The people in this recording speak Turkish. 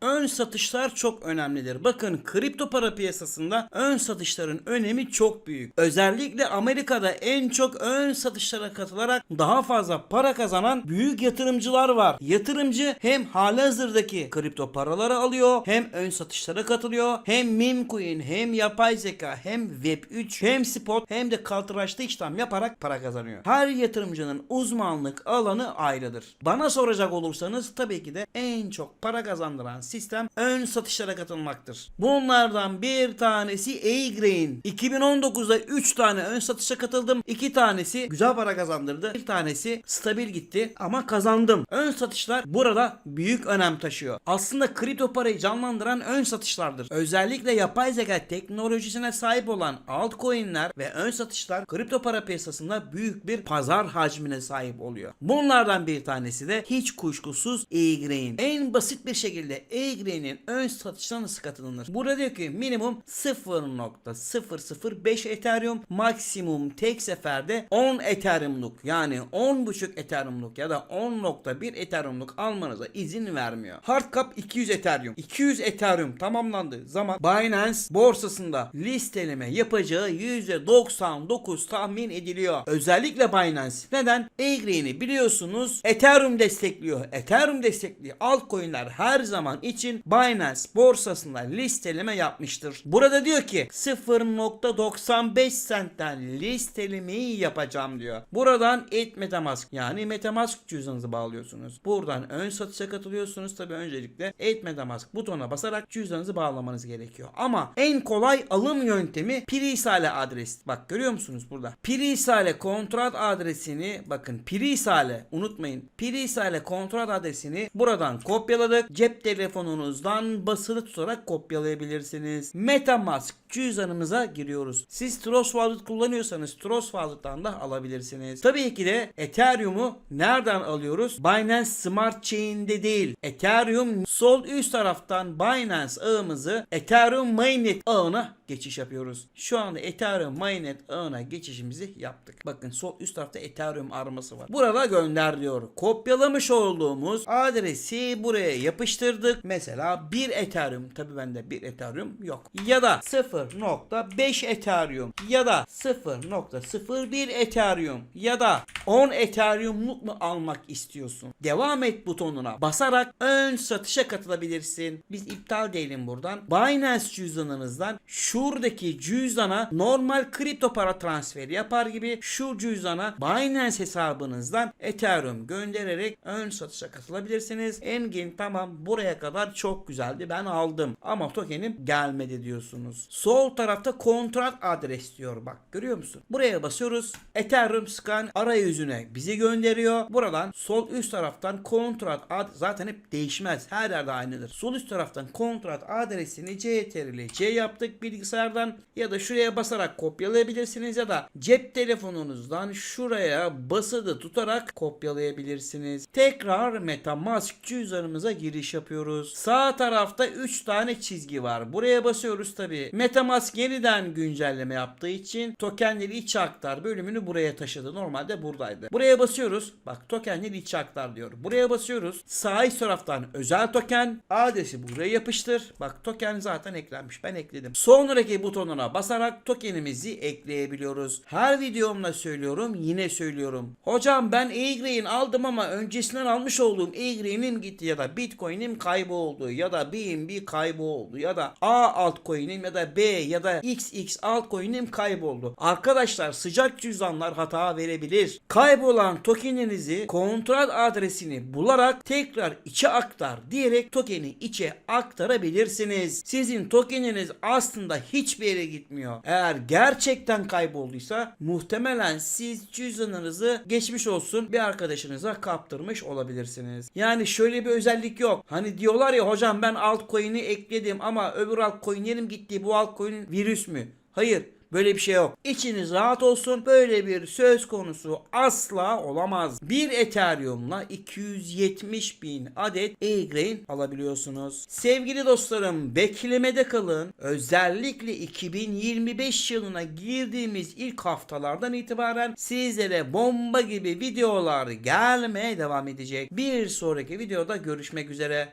ön satışlar çok önemlidir. Bakın kripto para piyasasında ön satışların önemi çok büyük. Özellikle Amerika'da en çok ön satışlara katılarak daha fazla para kazanan büyük yatırımcılar var. Yatırımcı hem halihazırdaki kripto paraları alıyor, hem ön satışlara katılıyor, hem meme coin, hem yapay zeka, hem web3, hem spot, hem de kaltıraçta işlem yaparak para kazanıyor. Her yatırımcının uzmanlık alanı ayrıdır. Bana soracak olursanız tabii ki de en çok para kazandıran sistem ön satışlara katılmaktır. Bunlardan bir tanesi A-Grain. 2019'da 3 tane ön satışa katıldım. 2 tanesi güzel para kazandırdı. Bir tanesi stabil gitti ama kazandım. Ön satışlar burada büyük önem taşıyor. Aslında kripto parayı canlandıran ön satışlardır. Özellikle yapay zeka teknolojisine sahip olan altcoin'ler ve ön satışlar kripto para piyasasında büyük bir pazar hacmine sahip oluyor. Bunlardan bir tanesi de hiç kuşkusuz A-Grain. En basit bir şekilde A-Grain'in ön satışına nasıl katılınır? Burada diyor ki minimum 0.005 Ethereum maksimum tek seferde 10 Ethereum'luk yani 10.5 Ethereum'luk ya da 10.1 Ethereum'luk almanıza izin vermiyor. Hard cap 200 Ethereum. 200 Ethereum tamamlandığı zaman Binance borsasında listeleme yapacağı %99 tahmin ediliyor. Özellikle Binance. Neden? A-Grain'i biliyorsunuz Ethereum destekliyor. Ethereum destekli altcoin'ler her zaman için Binance borsasında listeleme yapmıştır. Burada diyor ki 0.95 centten listelemeyi yapacağım diyor. Buradan et Metamask yani Metamask cüzdanınızı bağlıyorsunuz. Buradan ön satışa katılıyorsunuz. Tabi öncelikle et Metamask butona basarak cüzdanınızı bağlamanız gerekiyor. Ama en kolay alım yöntemi Pirisale adres. Bak görüyor musunuz burada? Pirisale kontrat adresini bakın Pirisale unutmayın. Pirisale kontrat adresini buradan kopyaladık. Cep telefonunuzdan basılı tutarak kopyalayabilirsiniz. Metamask cüzdanımıza giriyoruz. Siz Trust Wallet kullanıyorsanız Trust Wallet'tan da alabilirsiniz. Tabii ki de Ethereum'u nereden alıyoruz? Binance Smart Chain'de değil. Ethereum sol üst taraftan Binance ağımızı Ethereum Mainnet ağına geçiş yapıyoruz. Şu anda Ethereum Mainnet ağına geçişimizi yaptık. Bakın sol üst tarafta Ethereum arması var. Burada gönder diyor. Kopyalamış olduğumuz adresi buraya yapıştırdık. Mesela 1 Ethereum. Tabii bende 1 Ethereum yok. Ya da 0.5 Ethereum ya da 0.01 Ethereum ya da 10 Ethereum'luk mu almak istiyorsun? Devam et butonuna basarak ön satışa katılabilirsin. Biz iptal diyelim buradan. Binance cüzdanınızdan şuradaki cüzdana normal kripto para transferi yapar gibi şu cüzdana Binance hesabınızdan Ethereum göndererek ön satışa katılabilirsiniz. Engin tamam buraya kadar çok güzeldi ben aldım ama tokenim gelmedi diyorsunuz. Sol tarafta kontrat adres diyor bak görüyor musun? Buraya basıyoruz. Ethereum scan arayüzüne bizi gönderiyor. Buradan sol üst taraftan kontrat ad zaten hep değişmez. Her yerde aynıdır. Sol üst taraftan kontrat adresini CTRL C yaptık bilgisayardan ya da şuraya basarak kopyalayabilirsiniz ya da cep telefonunuzdan şuraya basılı tutarak kopyalayabilirsiniz. Tekrar MetaMask cüzdanımıza giriş yapıyoruz. Sağ tarafta 3 tane çizgi var. Buraya basıyoruz tabi. MetaMask yeniden güncelleme yaptığı için tokenleri içe aktar bölümünü buraya taşıdı. Normalde buradaydı. Buraya basıyoruz. Bak tokenleri içe aktar diyor. Buraya basıyoruz. Sağ üst taraftan özel token adresi buraya yapıştır. Bak token zaten eklenmiş. Ben ekledim. Sonraki butonuna basarak tokenimizi ekleyebiliyoruz. Her videomda söylüyorum yine söylüyorum. Hocam ben E-Grain aldım ama öncesinden almış olduğum E-Grain'im gitti ya da Bitcoin'im kayboldu ya da BNB kayboldu ya da A altcoin'im ya da B ya da XX altcoin'im kayboldu. Arkadaşlar sıcak cüzdanlar hata verebilir. Kaybolan tokeninizi kontrat adresini bularak tekrar içe aktar diyerek tokeni içe aktarabilirsiniz. Sizin tokeniniz aslında hiçbir yere gitmiyor. Eğer gerçekten kaybolduysa muhtemelen siz cüzdanınızı geçmiş olsun bir arkadaşınıza kaptırmış olabilirsiniz. Yani şöyle bir özellik yok. Hani diyorlar ya hocam ben altcoin'i ekledim ama öbür altcoin'lerim gitti. Bu altcoin virüs mü? Hayır. Böyle bir şey yok. İçiniz rahat olsun. Böyle bir söz konusu asla olamaz. Bir Ethereum'la 270 bin adet E-Grain alabiliyorsunuz. Sevgili dostlarım beklemede kalın. Özellikle 2025 yılına girdiğimiz ilk haftalardan itibaren sizlere bomba gibi videolar gelmeye devam edecek. Bir sonraki videoda görüşmek üzere.